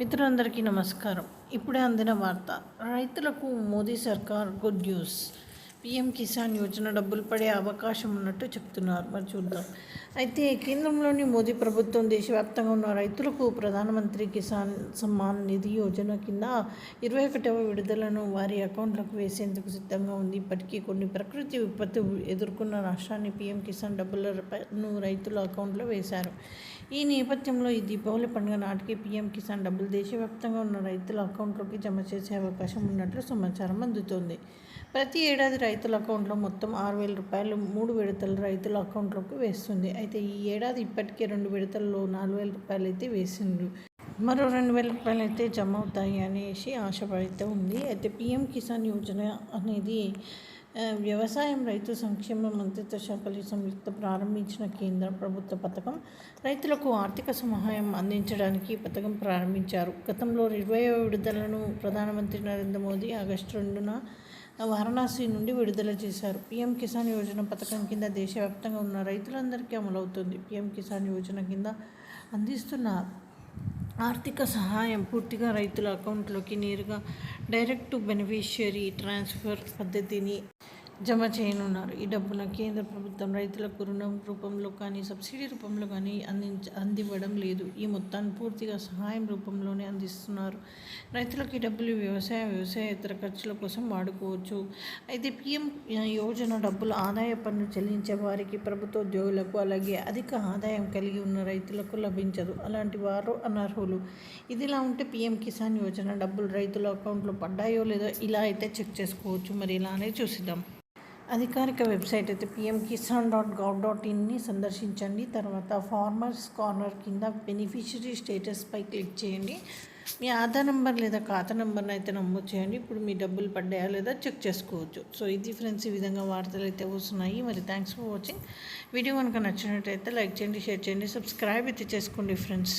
మిత్రులందరికీ నమస్కారం. ఇప్పుడే అందిన వార్త. రైతులకు మోదీ సర్కార్ good news. PM Kisan Yojana డబ్బులు పడే అవకాశం ఉన్నట్టు చెప్తున్నారు. మరి చూద్దాం. అయితే కేంద్రంలోని మోదీ ప్రభుత్వం దేశవ్యాప్తంగా ఉన్న రైతులకు ప్రధానమంత్రి కిసాన్ సమ్మాన్ నిధి యోజన కింద ఇరవై ఒకటవ విడుదలను వారి అకౌంట్లకు వేసేందుకు సిద్ధంగా ఉంది. ఇప్పటికీ కొన్ని ప్రకృతి విపత్తు ఎదుర్కొన్న రాష్ట్రాన్ని పీఎం కిసాన్ డబ్బులను రైతుల అకౌంట్లో వేశారు. ఈ నేపథ్యంలో ఈ దీపావళి పండుగ నాటికి పీఎం కిసాన్ డబ్బులు దేశవ్యాప్తంగా ఉన్న రైతుల అకౌంట్లోకి జమ చేసే అవకాశం ఉన్నట్లు సమాచారం అందుతోంది. ప్రతి ఏడాది రైతుల అకౌంట్లో మొత్తం ఆరు వేల రూపాయలు మూడు విడతలు రైతుల అకౌంట్లోకి వేస్తుంది. అయితే ఈ ఏడాది ఇప్పటికే రెండు విడతల్లో నాలుగు వేల రూపాయలు అయితే వేసిండ్రు. మరో రెండు వేల రూపాయలు అయితే జమ అవుతాయి అనేసి ఆశపడితే ఉంది. అయితే పీఎం కిసాన్ యోజన అనేది వ్యవసాయం రైతు సంక్షేమ మంత్రిత్వ శాఖలు సంయుక్త ప్రారంభించిన కేంద్ర ప్రభుత్వ పథకం రైతులకు ఆర్థిక సహాయం అందించడానికి ఈ పథకం ప్రారంభించారు. గతంలో ఇరవై విడుదలను ప్రధానమంత్రి నరేంద్ర మోదీ ఆగస్టు రెండున వారణాసి నుండి విడుదల చేశారు. పీఎం కిసాన్ యోజన పథకం కింద దేశవ్యాప్తంగా ఉన్న రైతులందరికీ అమలవుతుంది. పీఎం కిసాన్ యోజన కింద అందిస్తున్న ఆర్థిక సహాయం పూర్తిగా రైతుల అకౌంట్లోకి నేరుగా డైరెక్ట్ బెనిఫిషియరీ ట్రాన్స్ఫర్ పద్ధతిని జమ చేయనున్నారు. ఈ డబ్బును కేంద్ర ప్రభుత్వం రైతులకు రుణం రూపంలో కానీ సబ్సిడీ రూపంలో కానీ అందించ అందివ్వడం లేదు. ఈ మొత్తాన్ని పూర్తిగా సహాయం రూపంలోనే అందిస్తున్నారు. రైతులకు ఈ డబ్బులు వ్యవసాయ వ్యవసాయేతర ఖర్చుల కోసం వాడుకోవచ్చు. అయితే పిఎం యోజన డబ్బులు ఆదాయ పన్ను చెల్లించే వారికి ప్రభుత్వ ఉద్యోగులకు అలాగే అధిక ఆదాయం కలిగి ఉన్న రైతులకు లభించదు. అలాంటి వారు అనర్హులు. ఇదిలా ఉంటే పిఎం కిసాన్ యోజన డబ్బులు రైతుల అకౌంట్లో పడ్డాయో లేదో ఇలా అయితే చెక్ చేసుకోవచ్చు. మరి ఇలానే చూసిద్దాం. అధికారిక వెబ్సైట్ అయితే PM Kisan dot gov dot ఇన్ని సందర్శించండి. తర్వాత ఫార్మర్స్ కార్నర్ కింద బెనిఫిషరీ స్టేటస్పై క్లిక్ చేయండి. మీ ఆధార్ నెంబర్ లేదా ఖాతా నెంబర్ని అయితే నమోదు చేయండి. ఇప్పుడు మీ డబ్బులు పడ్డాయా లేదా చెక్ చేసుకోవచ్చు. సో ఇది ఫ్రెండ్స్ ఈ విధంగా వార్తలు అయితే వస్తున్నాయి. మరి థ్యాంక్స్ ఫర్ వాచింగ్. వీడియో కనుక నచ్చినట్టయితే లైక్ చేయండి షేర్ చేయండి సబ్స్క్రైబ్ అయితే చేసుకోండి ఫ్రెండ్స్.